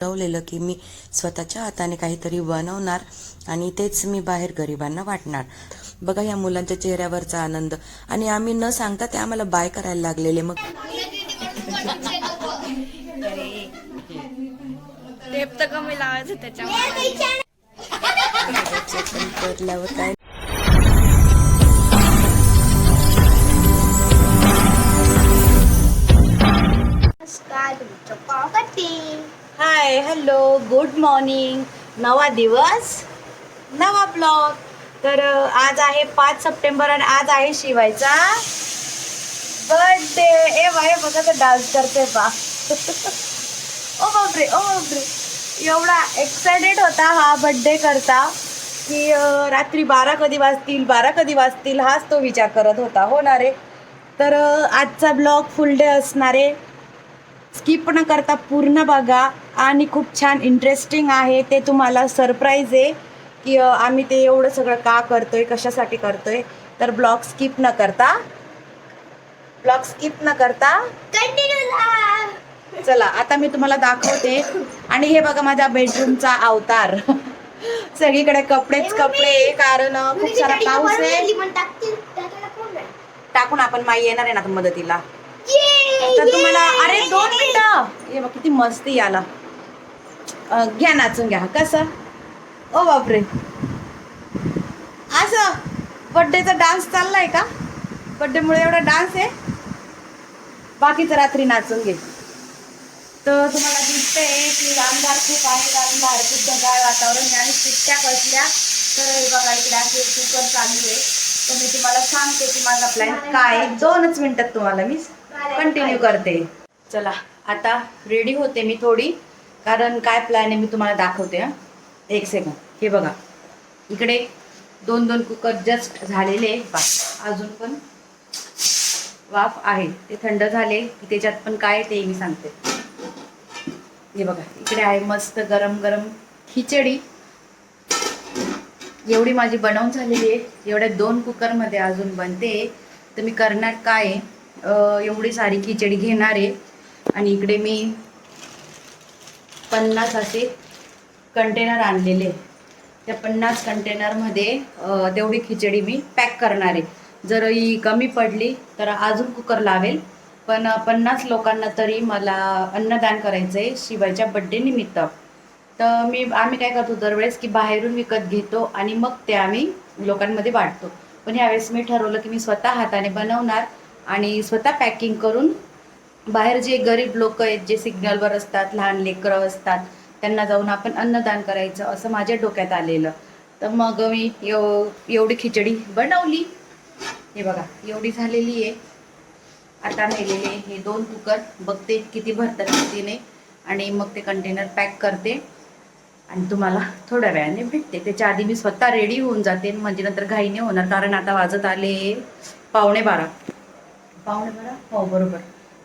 ठरवलेलं की मी स्वतःच्या हाताने काहीतरी बनवणार आणि तेच मी बाहेर गरिबांना वाटणार. बघा या मुलांच्या चेहऱ्यावरचा आनंद. आणि आम्ही न सांगता ते आम्हाला बाय करायला लागलेले. मग तर कमी लावायचं हाय हॅलो गुड मॉर्निंग नवा दिवस नवा ब्लॉग तर आज आहे पाच सप्टेंबर आणि आज आहे शिवायचा बर्थडे ए बाय बघा तर डान्स करते बा. ओ बापरे ओ बापरे. एवढा एक्सायटेड होता हा बड्डे करता की रात्री बारा कधी वाजतील बारा कधी वाजतील हाच तो विचार करत होता. हो ना रे? तर आजचा ब्लॉग फुल डे असणार आहे. स्किप न करता पूर्ण बघा. आणि खूप छान इंटरेस्टिंग आहे. ते तुम्हाला सरप्राईज आहे की आम्ही ते एवढं सगळं का करतोय कशासाठी करतोय. तर ब्लॉग स्किप न करता ब्लॉग स्किप न करता कंटिन्यू चला आता मी तुम्हाला दाखवते. आणि हे बघा माझ्या बेडरूमचा अवतार. सगळीकडे कपडेच कपडे कारण खूप सारा पाऊस आहे. टाकून आपण माई येणार आहे ना मदतीला. तर तुम्हाला अरे दोन मिनिटं. हे बघ किती मस्ती आला घ्या नाचून घ्या. कसं? ओ बापरे. असं? बड्डेचा डान्स चाललाय का? बड्डेमुळे एवढा डान्स आहे? बाकीचं रात्री नाचून घे. तर तुम्हाला दिसतंय की रामदार खूप आहे. रामदार खूप ढगाळ वातावरण आहे. आणि सुट्ट्या कसल्या तर हे बघा इकडे असे कुकर चालू आहे. तर मी तुम्हाला सांगते की माझा प्लॅन काय दोनच मिनटात तुम्हाला मी कंटिन्यू करते. चला आता रेडी होते मी थोडी. कारण काय प्लॅन आहे मी तुम्हाला दाखवते हा. एक सेकंड हे बघा. इकडे दोन दोन कुकर जस्ट झालेले अजून पण वाफ आहे. ते थंड झाले. की त्याच्यात पण काय ते मी सांगते. हे बघा इकडे आहे मस्त गरम गरम खिचडी. एवढी माझी बनवून झालेली आहे. एवढ्या दोन कुकरमध्ये अजून बनते. तर मी करणार काय आहे? एवढी सारी खिचडी घेणार आहे. आणि इकडे मी पन्नास असे कंटेनर आणलेले त्या पन्नास कंटेनरमध्ये तेवढी खिचडी मी पॅक करणार आहे. जर ही कमी पडली तर अजून कुकर लावेल. पण पन्नास लोकांना तरी मला अन्नदान करायचं आहे शिवायच्या बड्डे निमित्त. तर मी आम्ही काय करतो दरवेळेस की बाहेरून विकत घेतो आणि मग ते आम्ही लोकांमध्ये वाटतो पण यावेळेस मी ठरवलं की मी स्वतः हाताने बनवणार. आणि स्वतः पॅकिंग करून बाहेर जे गरीब लोक आहेत जे सिग्नलवर असतात लहान लेकरं असतात त्यांना जाऊन आपण अन्नदान करायचं असं माझ्या डोक्यात आलेलं. तर मग मी एव एवढी खिचडी बनवली. हे बघा एवढी झालेली आहे. आता नेलेले हे दोन कुकर. बघते किती भरतात किती नाही. आणि मग ते कंटेनर पॅक करते. आणि तुम्हाला थोड्या वेळाने भेटते. त्याच्या आधी मी स्वतः रेडी होऊन जाते. म्हणजे नंतर घाई नाही होणार कारण आता वाजत आले पावणे बारा. पावणे बारा? हो बरोबर.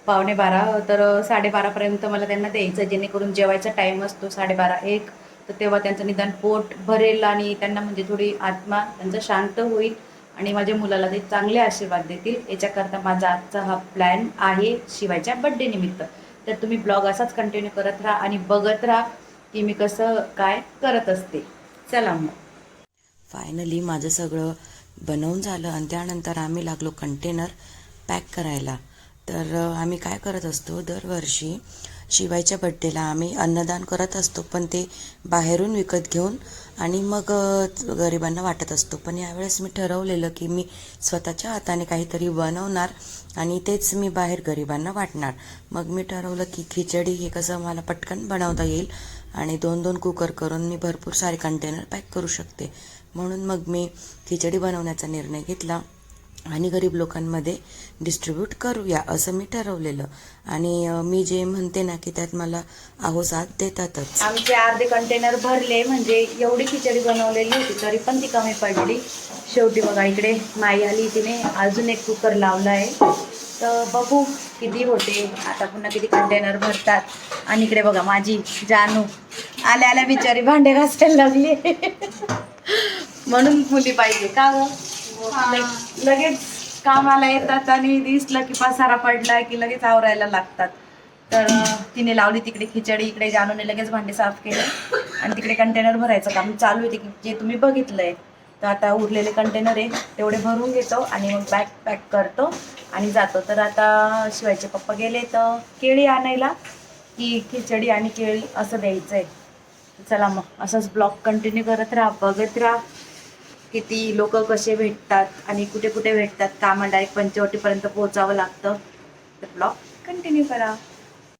पावणे बारा तर साडेबारापर्यंत मला त्यांना द्यायचं जेणेकरून जेवायचा टाईम असतो साडेबारा एक. तर तेव्हा त्यांचं निदान पोट भरेल आणि त्यांना म्हणजे थोडी आत्मा त्यांचा शांत होईल आणि माझ्या मुलाला ते चांगले आशीर्वाद देतील. याच्याकरता माझा आजचा हा प्लॅन आहे शिवायच्या बड्डे निमित्त. तर तुम्ही ब्लॉग असाच कंटिन्यू करत राहा आणि बघत राहा की मी कसं काय करत असते. चला मग. फायनली माझं सगळं बनवून झालं आणि त्यानंतर आम्ही लागलो कंटेनर पॅक करायला. तर आम्ही काय करत असतो दरवर्षी शिवायच्या बड्डेला आम्ही अन्नदान करत असतो पण ते बाहेरून विकत घेऊन आणि मग गरिबांना वाटत असतो. पण यावेळेस मी ठरवलेलं की मी स्वतःच्या हाताने काहीतरी बनवणार आणि तेच मी बाहेर गरिबांना वाटणार. मग मी ठरवलं की खिचडी हे कसं मला पटकन बनवता येईल आणि दोन दोन कुकर करून मी भरपूर सारे कंटेनर पॅक करू शकते. म्हणून मग मी खिचडी बनवण्याचा निर्णय घेतला. आणि गरीब लोकांमध्ये डिस्ट्रीब्यूट करूया असं मी ठरवलेलं. आणि मी जे म्हणते ना की त्यात मला अहो साथ देतातच. आमचे अर्धे कंटेनर भरले म्हणजे एवढी खिचडी बनवलेली होती तरी पण ती कमी पडली. शेवटी बघा इकडे माई आली तिने अजून एक कुकर लावला आहे. तर बघू किती होते. आता पुन्हा किती कंटेनर भरतात. आणि इकडे बघा माझी जानू. आल्या आल्या बिचारी भांडे घासायला लागली. म्हणून मुली पाहिजे. का गं? लग- लगेच कामाला येतात आणि दिसलं की पसारा पडला की लगेच आवरायला लागतात. तर तिने लावली तिकडे खिचडी इकडे जानूने लगेच भांडे साफ केले. आणि तिकडे कंटेनर भरायचं काम चालू आहे की जे तुम्ही बघितलंय. तर आता उरलेले कंटेनर आहे तेवढे भरून घेतो आणि मग बॅग पॅक करतो आणि जातो. तर आता शिवायचे पप्पा गेले तर केळी आणायला की खिचडी आणि केळी असं द्यायचं आहे चला मग असंच ब्लॉग कंटिन्यू करत राहा बघत राहा. किती लोक कसे भेटतात आणि कुठे कुठे भेटतात कामा डायरेक्ट पंचवटीपर्यंत पोहोचावं लागतं. तर ब्लॉग कंटिन्यू करा.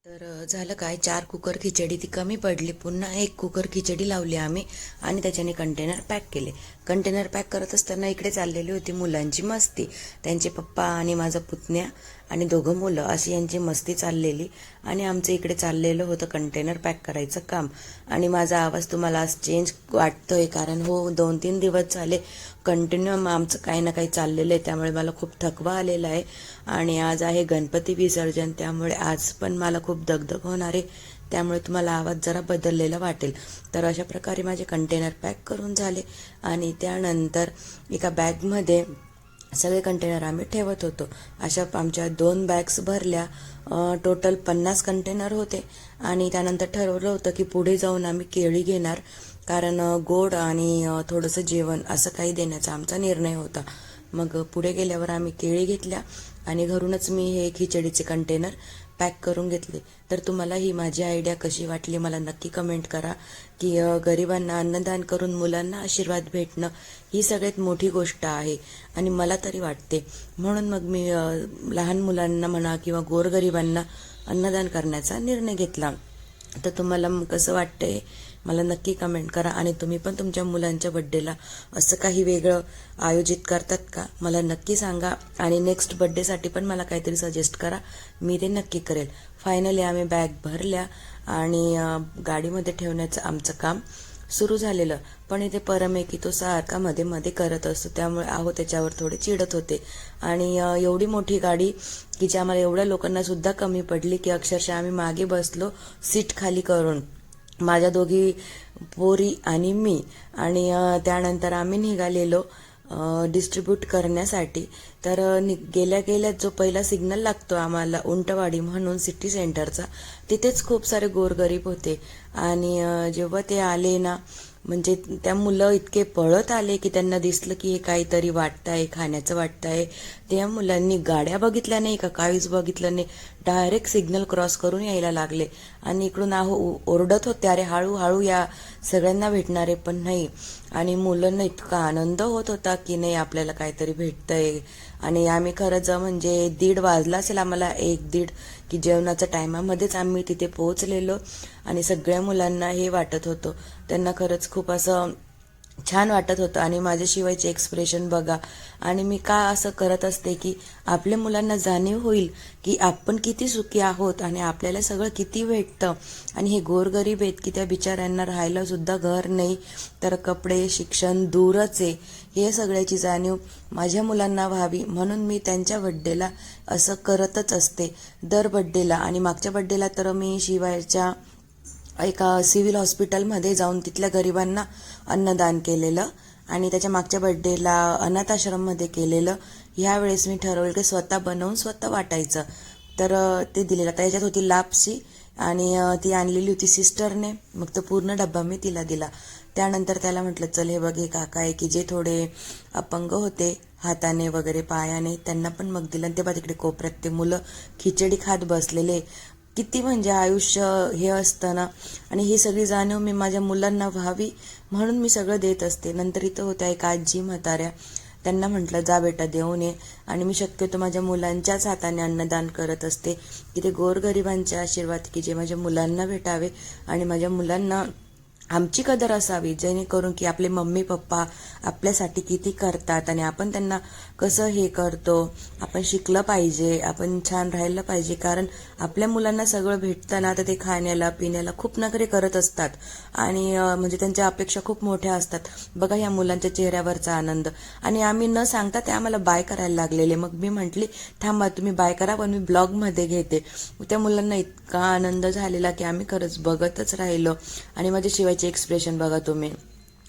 तर झालं काय? चार कुकर खिचडी ती कमी पडली. पुन्हा एक कुकर खिचडी लावली आम्ही आणि त्याच्याने कंटेनर पॅक केले. कंटेनर पॅक करत असताना इकडे चाललेली होती मुलांची मस्ती. त्यांचे पप्पा आणि माझा पुतण्या आणि दोघं मुलं अशी यांची मस्ती चाललेली आणि आमचं इकडे चाललेलं होतं कंटेनर पॅक करायचं काम. आणि माझा आवाज तुम्हाला आज चेंज वाटतोय कारण हो दोन तीन दिवस झाले कंटिन्यू आमचं काही ना काही चाललेलं आहे. त्यामुळे मला खूप थकवा आलेला आहे. आणि आज आहे गणपती विसर्जन. त्यामुळे आज पण मला खूप दगदग होणार आहे. त्यामुळे तुम्हाला आवाज जरा बदललेला वाटेल. तर अशा प्रकारे माझे कंटेनर पॅक करून झाले. आणि त्यानंतर एका बॅगमध्ये सगळे कंटेनर आम्ही ठेवत होतो. अशा आमच्या दोन बॅग्स भरल्या. टोटल पन्नास कंटेनर होते. आणि त्यानंतर ठरवलं होतं की पुढे जाऊन आम्ही केळी घेणार. कारण गोड आणि थोडंसं जेवण असं काही देण्याचा आमचा निर्णय होता. मग पुढे गेल्यावर आम्ही केळी घेतल्या. आणि घरूनच मी हे खिचडीचे कंटेनर पॅक करून घेतले. तर तुम्हाला ही माझी आयडिया कशी वाटली मला नक्की कमेंट करा. की गरिबांना अन्नदान करून मुलांना आशीर्वाद भेटणं ही सगळ्यात मोठी गोष्ट आहे. आणि मला तरी वाटते म्हणून मग मी लहान मुलांना म्हणा किंवा गोरगरिबांना अन्नदान करण्याचा निर्णय घेतला. तर तुम्हाला मग कसं वाटतंय? मला नक्की कमेंट करा आणि तुम्ही पण तुमच्या मुलांच्या बड्डेला असं काही वेगळं आयोजित करतात का? मला नक्की सांगा आणि नेक्स्ट बड्डेसाठी पण मला काहीतरी सजेस्ट करा. मी ते नक्की करेल. फायनली आम्ही बॅग भरल्या आणि गाडीमध्ये ठेवण्याचं आमचं काम सुरू झालेलं. पण इथे परम आहे की तो सारखा मध्ये मध्ये करत असतो. त्यामुळे आहो त्याच्यावर थोडे चिडत होते. आणि एवढी मोठी गाडी की जी आम्हाला एवढ्या लोकांना सुद्धा कमी पडली की अक्षरशः आम्ही मागे बसलो सीट खाली करून. माझ्या दोघी पोरी आणि मी. आणि त्यानंतर आम्ही निघालेलो डिस्ट्रीब्यूट करण्यासाठी. तर नि- गेल्या गेल्या जो पहिला सिग्नल लागतो आम्हाला उंटवाडी म्हणून सिटी सेंटरचा तिथेच खूप सारे गोरगरीब होते. आणि जेव्हा ते आले ना म्हणजे त्या मुलं इतके पळत आले की त्यांना दिसलं की हे काहीतरी वाटतंय खाण्याचं वाटतंय. त्या मुलांनी गाड्या बघितल्या नाही का? काहीच बघितलं नाही. डायरेक्ट सिग्नल क्रॉस करून यायला लागले. आणि इकडून आहो ओरडत होते अरे हळूहळू या सगळ्यांना भेटणारे पण नाही. आणि मुलांना इतका आनंद होत होता की नाही आपल्याला काहीतरी भेटतंय. आणि आम्ही खरंच म्हणजे दीड वाजला असेल आम्हाला एक दीड की जेवणाच्या टायमामध्येच आम्ही तिथे पोहोचलेलो. आणि सगळ्या मुलांना हे वाटत होतं. त्यांना खरंच खूप असं छान वाटत होतं आणि माझ्या शिवायचे एक्सप्रेशन बघा. आणि मी का असं करत असते की आपल्या मुलांना जाणीव होईल की आपण किती सुखी आहोत आणि आपल्याला सगळं किती भेटतं. आणि हे गोरगरीब आहेत की त्या बिचाऱ्यांना राहायला सुद्धा घर नाही तर कपडे शिक्षण दूरच आहे. हे सगळ्याची जाणीव माझ्या मुलांना व्हावी म्हणून मी त्यांच्या बड्डेला असं करतच असते. दर बड्डेला आणि मागच्या बड्डेला तर मी शिवायच्या एका सिव्हिल हॉस्पिटलमध्ये जाऊन तिथल्या गरिबांना अन्नदान केलेलं आणि त्याच्या मागच्या बड्डेला अनाथाश्रममध्ये केलेलं. ह्यावेळेस मी ठरवलं की स्वतः बनवून स्वतः वाटायचं. तर ते दिलेलं. आता याच्यात होती लापशी आणि ती आणलेली होती सिस्टरने. मग तो पूर्ण डब्बा मी तिला दिला. त्यानंतर त्याला म्हटलं चल हे बघ हे काका आहे की जे थोडे अपंग होते हाताने वगैरे पायाने त्यांना पण मग दिलं. ते बा तिकडे कोपऱ्यात ते मुलं खिचडी खात बसलेले. किती म्हणजे आयुष्य हे असतं ना? आणि ही सगळी जाणीव मी माझ्या मुलांना व्हावी म्हणून मी सगळं देत असते. नंतर इथं होत्या एक आजी म्हाताऱ्या. त्यांना म्हटलं जा बेटा देऊन ये. आणि मी शक्यतो माझ्या मुलांच्याच हाताने अन्नदान करत असते. की ते गोरगरिबांचे आशीर्वाद की जे माझ्या मुलांना भेटावे आणि माझ्या मुलांना आमची कदर असावी जेणेकरून की आपले मम्मी पप्पा आपल्यासाठी किती करतात आणि आपण त्यांना कसं हे करतो आपण शिकलं पाहिजे आपण छान राहिलं पाहिजे. कारण आपल्या मुलांना सगळं भेटतं ना तर ते खाण्याला पिण्याला खूप नखरे करत असतात. आणि म्हणजे त्यांच्या अपेक्षा खूप मोठ्या असतात. बघा या मुलांच्या चेहऱ्यावरचा आनंद. आणि आम्ही न सांगता ते आम्हाला बाय करायला लागलेले. मग मी म्हटली थांबा तुम्ही बाय करा पण मी ब्लॉगमध्ये घेते. त्या मुलांना इतका आनंद झालेला की आम्ही खरंच बघतच राहिलो. आणि माझ्या शिवाय शिवायचे एक्सप्रेशन बघा तुम्ही.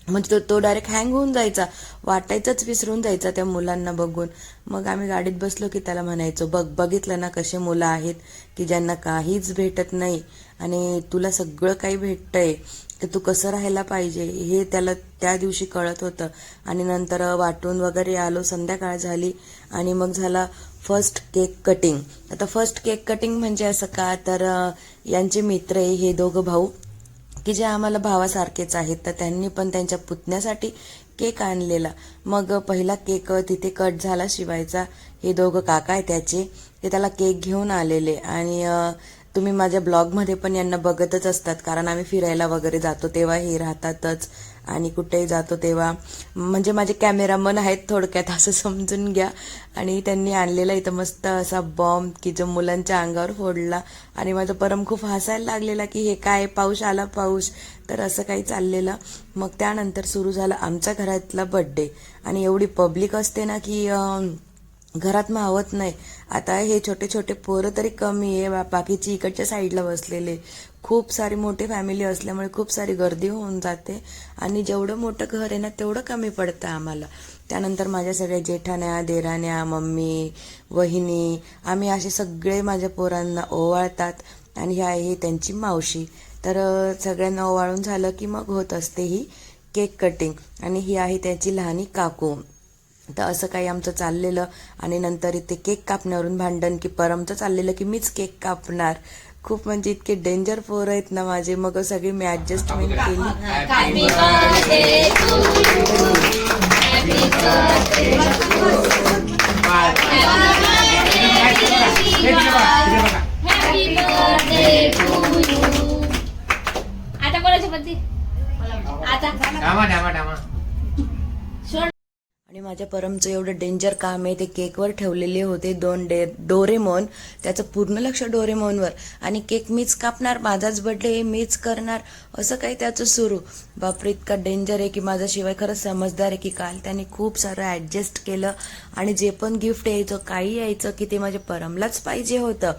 म्हणजे तो तो डायरेक्ट हँग होऊन जायचा. वाटायचंच विसरून जायचा त्या मुलांना बघून. मग आम्ही गाडीत बसलो की त्याला म्हणायचो बघ बघितलं ना कसे मुलं आहेत की ज्यांना काहीच भेटत नाही आणि तुला सगळं काही भेटतंय की तू कसं राहायला पाहिजे? हे त्याला त्या दिवशी कळत होतं. आणि नंतर वाटून वगैरे आलो संध्याकाळ झाली आणि मग झाला फर्स्ट केक कटिंग आता फर्स्ट केक कटिंग म्हणजे असं का? तर यांचे मित्र आहे हे दोघं भाऊ की जे आम्हाला भावासारखेच आहेत तर त्यांनी पण त्यांच्या पुतण्यासाठी केक आणलेला. मग पहिला केक तिथे कट झाला शिवायचा हे दोघं काका आहे त्याचे ते त्याला केक घेऊन आलेले. आणि तुम्ही माझ्या ब्लॉगमध्ये पण यांना बघतच असतात कारण आम्ही फिरायला वगैरे जातो तेव्हा हे राहतातच. आणि कुठेही जातो तेव्हा म्हणजे माझे कॅमेरामन आहेत थोडक्यात असं समजून घ्या. आणि त्यांनी आणलेला इथं मस्त असा बॉम्ब की जो मुलांच्या अंगावर फोडला. आणि माझा परम खूप हसायला लागलेला की हे काय पाऊस आला पाऊस. तर असं काही चाललेलं. मग त्यानंतर सुरू झाला आमच्या घरातला बड्डे आणि एवढी पब्लिक असते ना की घरात मावत नाही. आता हे छोटे छोटे पोरं तरी कमी आहे. बा- बाकीची इकडच्या साईडला बसलेले. खूप सारी मोठी फॅमिली असल्यामुळे खूप सारी गर्दी होऊन जाते. आणि जेवढं मोठं घर आहे ना तेवढं कमी पडतं आम्हाला. त्यानंतर माझ्या सगळ्या जेठाण्या देराण्या मम्मी वहिनी आम्ही असे सगळे माझ्या पोरांना ओवाळतात. आणि ह्या आहे त्यांची मावशी. तर सगळ्यांना ओवाळून झालं की मग होत असते ही केक कटिंग. आणि ही आहे त्याची लहानी काकू. तर असं काही आमचं चाललेलं. आणि नंतर इथे केक कापण्यावरून भांडण की परमचं चाललेलं की मीच केक कापणार. खूप म्हणजे इतके डेंजर पोरं आहेत ना माझे. मग सगळी मी ऍडजस्टमेंट केली. आता आणि माझ्या परमचं एवढं डेंजर काम आहे ते केकवर ठेवलेले होते दोन डे डोरेमोन. त्याचं पूर्ण लक्ष डोरेमोनवर. आणि केक मीच कापणार माझाच बर्थडे मीच करणार असं काही त्याचं सुरू. बापरे इतका डेंजर आहे की माझ्याशिवाय खरंच समजदार आहे की काल त्याने खूप सारं ॲडजस्ट केलं. आणि जे पण गिफ्ट यायचं काही यायचं की ते माझ्या परमलाच पाहिजे होतं.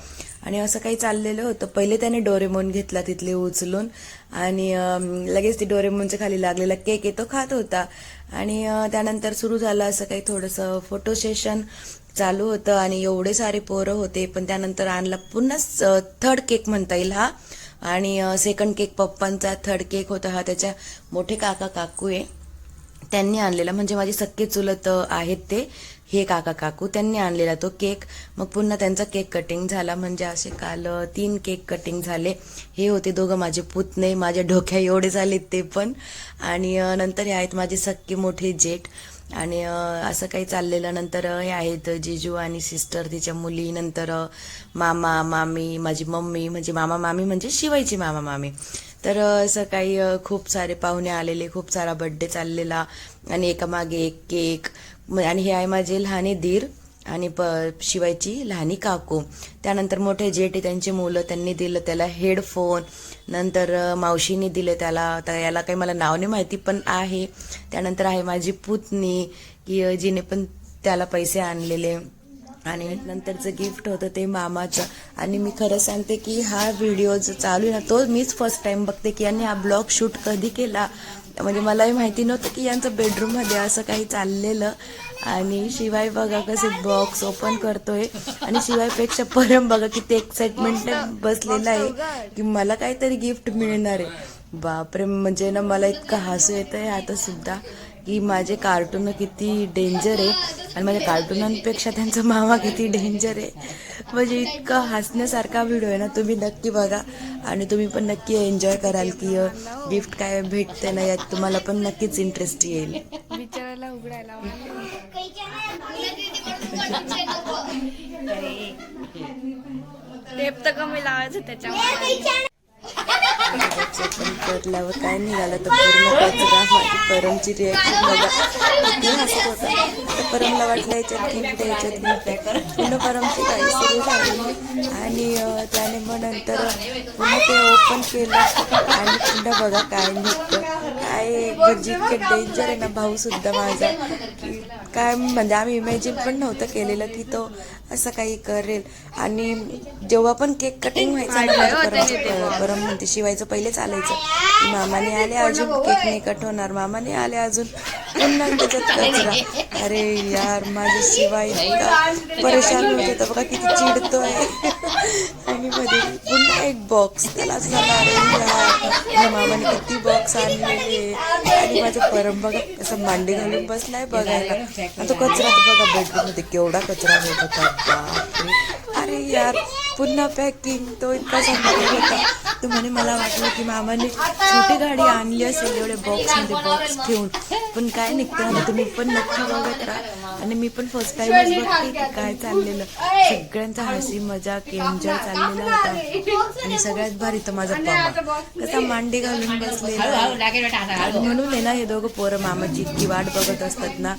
आणि असं काही चाललेलं होतं. पहिले त्याने डोरेमोन घेतला तिथले उचलून. आणि लगेच ती डोरेमोनच्या खाली लागलेला केक आहे तो खात होता. आणि त्यानंतर सुरू झालं असं काही थोडंसं फोटो सेशन चालू होतं आणि एवढे सारे पोरं होते. पण त्यानंतर आणला पुन्हा थर्ड केक म्हणता येईल हा. आणि सेकंड केक पप्पांचा थर्ड केक होता हा. त्याच्या मोठे काका काकू आहे. त्यांनी आणलेला म्हणजे माझे सख्खे चुलत आहेत ते हे काका काकू त्यांनी आणलेला तो केक. मग पुन्हा त्यांचा केक कटिंग झाला म्हणजे असे काल तीन केक कटिंग झाले. हे होते दोघं माझे पुतणे माझ्या डोक्या एवढे झाले ते पण. आणि नंतर हे आहेत माझे सख्खे मोठे जेठ. आणि असं काही चाललेलं नंतर हे आहेत जिजू आणि सिस्टर तिच्या मुली नंतर मामा मामी माझी मम्मी म्हणजे मामा मामी म्हणजे शिवायची मामा मामी. तर असं काही खूप सारे पाहुणे आलेले खूप सारा बड्डे चाललेला आणि एकामागे एक केक. आणि हे आहे माझे लहाने दीर आणि प शिवायची लहानी काकू. त्यानंतर मोठे जेठे त्यांचे त्यांची मुलं त्यांनी दिलं त्याला हेडफोन नंतर मावशीने दिले त्याला तर याला काही मला नाव नाही माहिती पण आहे. त्यानंतर आहे माझी पुतणी की जिने पण त्याला पैसे आणलेले. आणि नंतरचं गिफ्ट होतं ते मामाचं. आणि मी खरं सांगते की हा व्हिडिओ जो चालू आहे ना तो मीच फर्स्ट टाइम बघते की यांनी हा ब्लॉग शूट कधी केला. म्हणजे मलाही माहिती नव्हतं की यांचं बेडरूममध्ये असं काही चाललेलं. आणि शिवाय बघा कसे बॉक्स ओपन करतोय. आणि शिवायपेक्षा परम बघा किती एक्साइटमेंट बसलेला आहे की मला काहीतरी गिफ्ट मिळणार आहे. बापरे म्हणजे ना मला इतकं हसू येतं आहे आता सुद्धा. की माझे कार्टून किती डेंजर आहे आणि माझ्या कार्टुनांपेक्षा त्यांचा मामा किती डेंजर आहे. म्हणजे इतका हसण्यासारखा व्हिडिओ आहे ना तुम्ही नक्की बघा. आणि तुम्ही पण नक्की एन्जॉय कराल की गिफ्ट काय भेटते ना यात तुम्हाला पण नक्कीच इंटरेस्ट येईल. बिचारायला उघडायला टेप तर कमी लावायचं त्याच्यामुळे. पण करल्यावर काय निघालं तर पूर्ण कचरा माझी परमची रिॲक्शन बघा किती हसत होता. तर परमला वाटलं याच्यात गिफ्ट याच्यात गिफ्ट आहे पुन्हा परमची काही सुरू झाली. आणि त्याने मग नंतर पुन्हा ते ओपन केलं. आणि पुन्हा बघा काय निघतं. काय जितके डेंजर आहे ना भाऊ सुद्धा माझा. की काय म्हणजे आम्ही इमॅजिन पण नव्हतं केलेलं की तो असं काही करेल. आणि जेव्हा पण केक कटिंग व्हायचं ना, म्हणजे परम म्हणते शिवायचं पहिले चालायचं. मामाने आले अजून केक नाही कट होणार. मामाने आले अजून. पुन्हा त्याच्यात कचरा. अरे यार माझ्या शिवाय परेशान होत. होता बघा किती चिडतोय. आणि मध्ये पुन्हा एक बॉक्स त्याला झालं, अरे यार मामाने किती बॉक्स आणलेले. आणि माझं परम बघा असं मांडी घालून बसलाय बघायला. तो कचरा तर बघा बेडरूममध्ये केवढा कचरा होत होता. अरे यार. पुन्हा पॅकिंग तो इतका सांगत होता. तर म्हणे मला वाटलं की मामाने छोटी गाडी आणली असेल एवढे बॉक्समध्ये बॉक्स ठेवून पण काय निघतं ना तुम्ही पण नक्की बघत राहा. आणि मी पण फर्स्ट टाईमच बघते की काय चाललेलं. सगळ्यांचा हसी मजाक एन्जॉय चाललेला होता. आणि सगळ्यात भारी तर माझा पामा कसा मांडी घालून बसलेला. म्हणून आहे ना हे दोघं पोरं मामाची इतकी वाट बघत असतात ना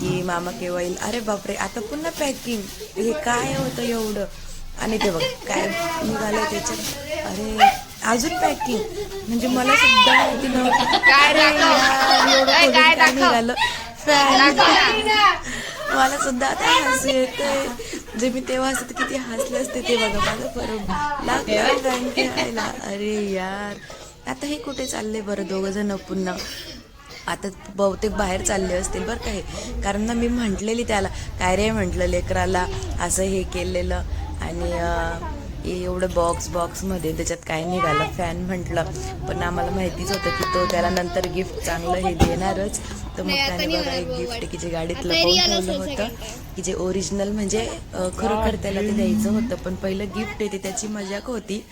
की मामा केव्हा येईल. अरे बापरे आता पुन्हा पॅकिंग हे काय होतं एवढं? आणि ते बघ काय निघालं त्याच्यात. अरे अजून पॅकिंग म्हणजे मला सुद्धा माहिती नव्हतं. काय निघालं? मला सुद्धा आता हसू येतंय. जे मी तेव्हा हसत किती हसले असते ते बघा माझं बरोबर. लागलं खेळायला अरे यार. आता हे कुठे चालले बरं दोघं जण पुन्हा? आता बहुतेक बाहेर चालले असतील बरं काय कारण ना मी म्हटलेली त्याला काय रे? म्हटलं लेकराला असं हे केलेलं. आणि एवढं बॉक्स बॉक्समध्ये त्याच्यात काय निघालं? फॅन म्हटलं. पण आम्हाला माहितीच होतं की तो त्याला नंतर गिफ्ट चांगलं हे देणारच. तर मग त्याने बघा एक गिफ्ट की जे गाडीत लपवून ठेवलं होतं की जे ओरिजिनल म्हणजे खरोखर त्याला ते द्यायचं होतं. पण पहिलं गिफ्ट आहे ते त्याची मजाक होती.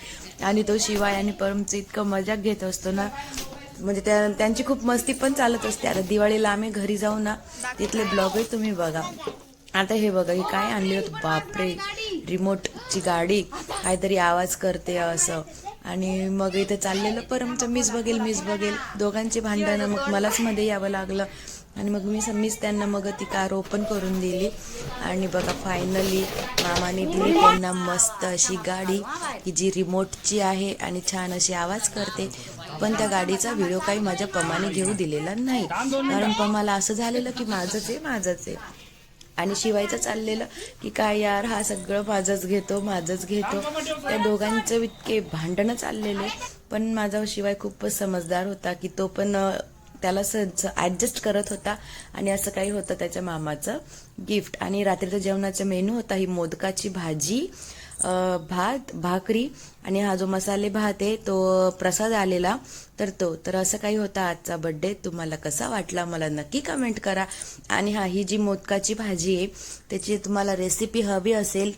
आणि तो शिवाय आणि परमचं इतकं मजाक घेत असतो ना म्हणजे त्या त्यांची खूप मस्ती पण चालत असते. आता दिवाळीला आम्ही घरी जाऊ ना तिथले ब्लॉगही तुम्ही बघा. आता हे बघा हे काय आणले होतं? बापरे रिमोटची गाडी. काहीतरी आवाज करते असं. आणि मग इथे चाललेलं परमचं मीच बघेल मीच बघेल. दोघांची भांडणं मग मलाच मध्ये यावं लागलं. आणि मग मी मीच त्यांना मग ती कार ओपन करून दिली. आणि बघा फायनली मामाने दिली त्यांना मस्त अशी गाडी की जी रिमोटची आहे आणि छान अशी आवाज करते. पण त्या गाडीचा व्हिडिओ काही माझ्या पमाने घेऊ दिलेला नाही. कारण पमाला असं झालेलं की माझंच आहे माझंच आहे. आणि शिवायचं चाललेलं की काय यार हा सगळं माझंच घेतो माझंच घेतो. त्या दोघांचं इतके भांडणं चाललेले. पण माझा शिवाय खूपच समजदार होता की तो पण त्याला त्याला ॲडजस्ट करत होता. आणि असं काही होतं त्याच्या मामाचं गिफ्ट आणि रात्रीचं जेवणाचा मेनू होता ही मोदकाची भाजी. भात भाकरी आणि हा जो मसाले भात आहे तो प्रसाद आलेला. तर तो तर असं काही होता आजचा बड्डे तुम्हाला कसा वाटला मला नक्की कमेंट करा. आणि हा ही जी मोदकाची भाजी आहे त्याची तुम्हाला रेसिपी हवी असेल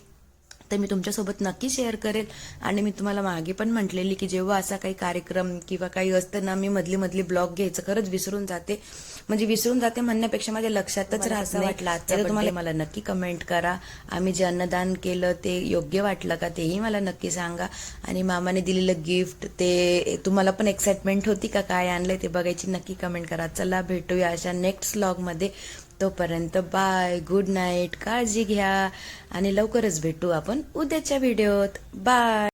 तर मी तुमच्यासोबत नक्की शेअर करेल. आणि मी तुम्हाला मागे पण म्हटलेली की जेव्हा असा काही कार्यक्रम किंवा काही असतं ना मी मधली मधली ब्लॉग घ्यायचं खरंच विसरून जाते. म्हणजे विसरून जाते म्हणण्यापेक्षा माझ्या लक्षातच नाही. वाटलं तर तुम्हाला मला नक्की कमेंट करा. आम्ही जे अन्नदान केलं ते योग्य वाटलं का तेही मला नक्की सांगा. आणि मामाने दिलेलं गिफ्ट ते तुम्हाला पण एक्साइटमेंट होती का? काय आणलंय ते बघायची नक्की कमेंट करा. चला भेटूया अशा नेक्स्टमध्ये. तोपर्यंत बाय गुड नाईट काळजी घ्या आणि लवकरच भेटू आपण उद्याच्या व्हिडिओत बाय